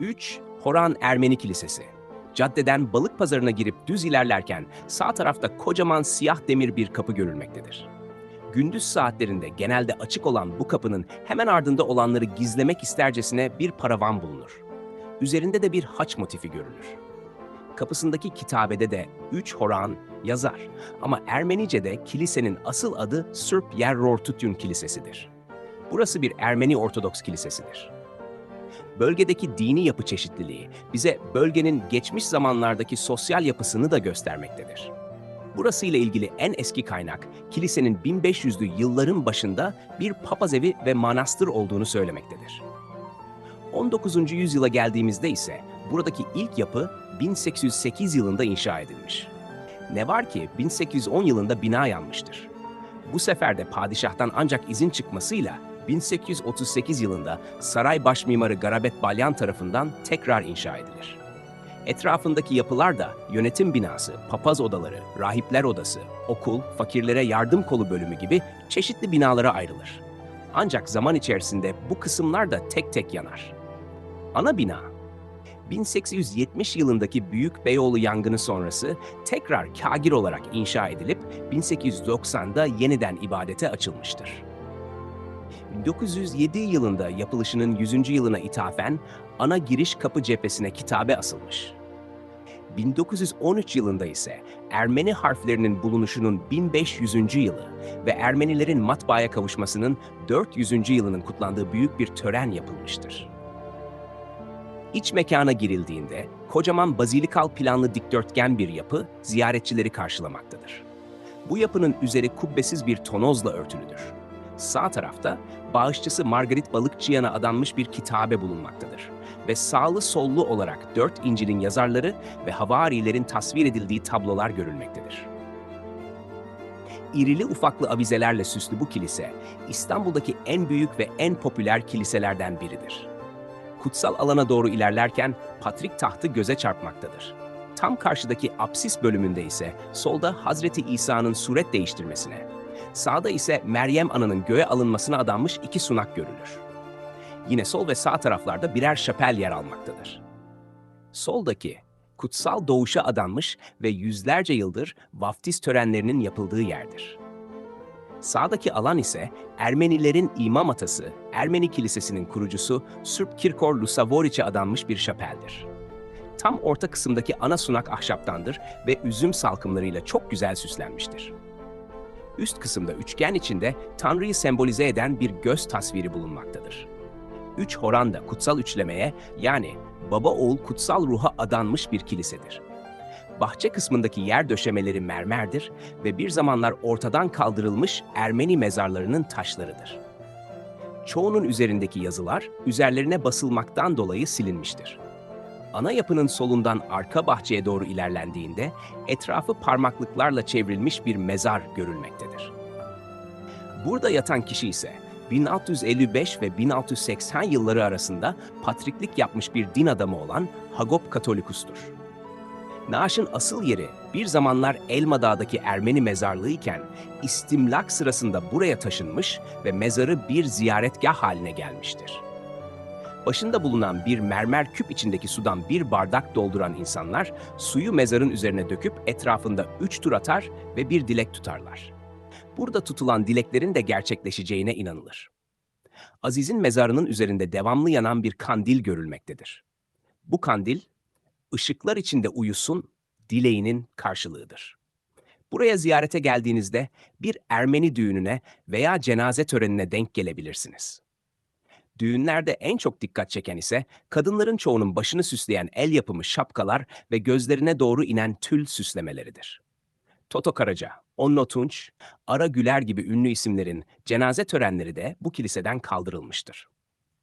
3. Horan Ermeni Kilisesi. Caddeden balık pazarına girip düz ilerlerken sağ tarafta kocaman siyah demir bir kapı görülmektedir. Gündüz saatlerinde genelde açık olan bu kapının hemen ardında olanları gizlemek istercesine bir paravan bulunur. Üzerinde de bir haç motifi görülür. Kapısındaki kitabede de 3 Horan yazar ama Ermenice'de kilisenin asıl adı Sırp Yerrortutyun Kilisesi'dir. Burası bir Ermeni Ortodoks kilisesidir. Bölgedeki dini yapı çeşitliliği bize bölgenin geçmiş zamanlardaki sosyal yapısını da göstermektedir. Burası ile ilgili en eski kaynak kilisenin 1500'lü yılların başında bir papaz evi ve manastır olduğunu söylemektedir. 19. yüzyıla geldiğimizde ise buradaki ilk yapı 1808 yılında inşa edilmiş. Ne var ki 1810 yılında bina yanmıştır. Bu sefer de padişahtan ancak izin çıkmasıyla 1838 yılında saray baş mimarı Garabet Balyan tarafından tekrar inşa edilir. Etrafındaki yapılar da yönetim binası, papaz odaları, rahipler odası, okul, fakirlere yardım kolu bölümü gibi çeşitli binalara ayrılır. Ancak zaman içerisinde bu kısımlar da tek tek yanar. Ana bina 1870 yılındaki Büyük Beyoğlu yangını sonrası tekrar kagir olarak inşa edilip 1890'da yeniden ibadete açılmıştır. 1907 yılında yapılışının 100. yılına ithafen ana giriş kapı cephesine kitabe asılmış. 1913 yılında ise Ermeni harflerinin bulunuşunun 1500. yılı ve Ermenilerin matbaaya kavuşmasının 400. yılının kutlandığı büyük bir tören yapılmıştır. İç mekana girildiğinde kocaman bazilikal planlı dikdörtgen bir yapı ziyaretçileri karşılamaktadır. Bu yapının üzeri kubbesiz bir tonozla örtülüdür. Sağ tarafta bağışçısı Margarit Balıkçıyan'a adanmış bir kitabe bulunmaktadır ve sağlı sollu olarak dört İncil'in yazarları ve havarilerin tasvir edildiği tablolar görülmektedir. İrili ufaklı avizelerle süslü bu kilise, İstanbul'daki en büyük ve en popüler kiliselerden biridir. Kutsal alana doğru ilerlerken Patrik tahtı göze çarpmaktadır. Tam karşıdaki apsis bölümünde ise solda Hazreti İsa'nın suret değiştirmesine, sağda ise Meryem Ana'nın göğe alınmasına adanmış iki sunak görülür. Yine sol ve sağ taraflarda birer şapel yer almaktadır. Soldaki, kutsal doğuşa adanmış ve yüzlerce yıldır vaftiz törenlerinin yapıldığı yerdir. Sağdaki alan ise Ermenilerin imam atası, Ermeni Kilisesi'nin kurucusu Sırp Kirkor Lusavoriç'e adanmış bir şapeldir. Tam orta kısımdaki ana sunak ahşaptandır ve üzüm salkımlarıyla çok güzel süslenmiştir. Üst kısımda üçgen içinde Tanrı'yı sembolize eden bir göz tasviri bulunmaktadır. Üç horan da kutsal üçlemeye yani baba oğul kutsal ruha adanmış bir kilisedir. Bahçe kısmındaki yer döşemeleri mermerdir ve bir zamanlar ortadan kaldırılmış Ermeni mezarlarının taşlarıdır. Çoğunun üzerindeki yazılar üzerlerine basılmaktan dolayı silinmiştir. Ana yapının solundan arka bahçeye doğru ilerlendiğinde etrafı parmaklıklarla çevrilmiş bir mezar görülmektedir. Burada yatan kişi ise 1655 ve 1680 yılları arasında patriklik yapmış bir din adamı olan Hagop Katolikus'tur. Naaş'ın asıl yeri bir zamanlar Elma Dağı'daki Ermeni mezarlığı iken istimlak sırasında buraya taşınmış ve mezarı bir ziyaretgah haline gelmiştir. Başında bulunan bir mermer küp içindeki sudan bir bardak dolduran insanlar suyu mezarın üzerine döküp etrafında üç tur atar ve bir dilek tutarlar. Burada tutulan dileklerin de gerçekleşeceğine inanılır. Aziz'in mezarının üzerinde devamlı yanan bir kandil görülmektedir. Bu kandil, ışıklar içinde uyusun dileğinin karşılığıdır. Buraya ziyarete geldiğinizde bir Ermeni düğününe veya cenaze törenine denk gelebilirsiniz. Düğünlerde en çok dikkat çeken ise kadınların çoğunun başını süsleyen el yapımı şapkalar ve gözlerine doğru inen tül süslemeleridir. Toto Karaca, Onno Tunç, Ara Güler gibi ünlü isimlerin cenaze törenleri de bu kiliseden kaldırılmıştır.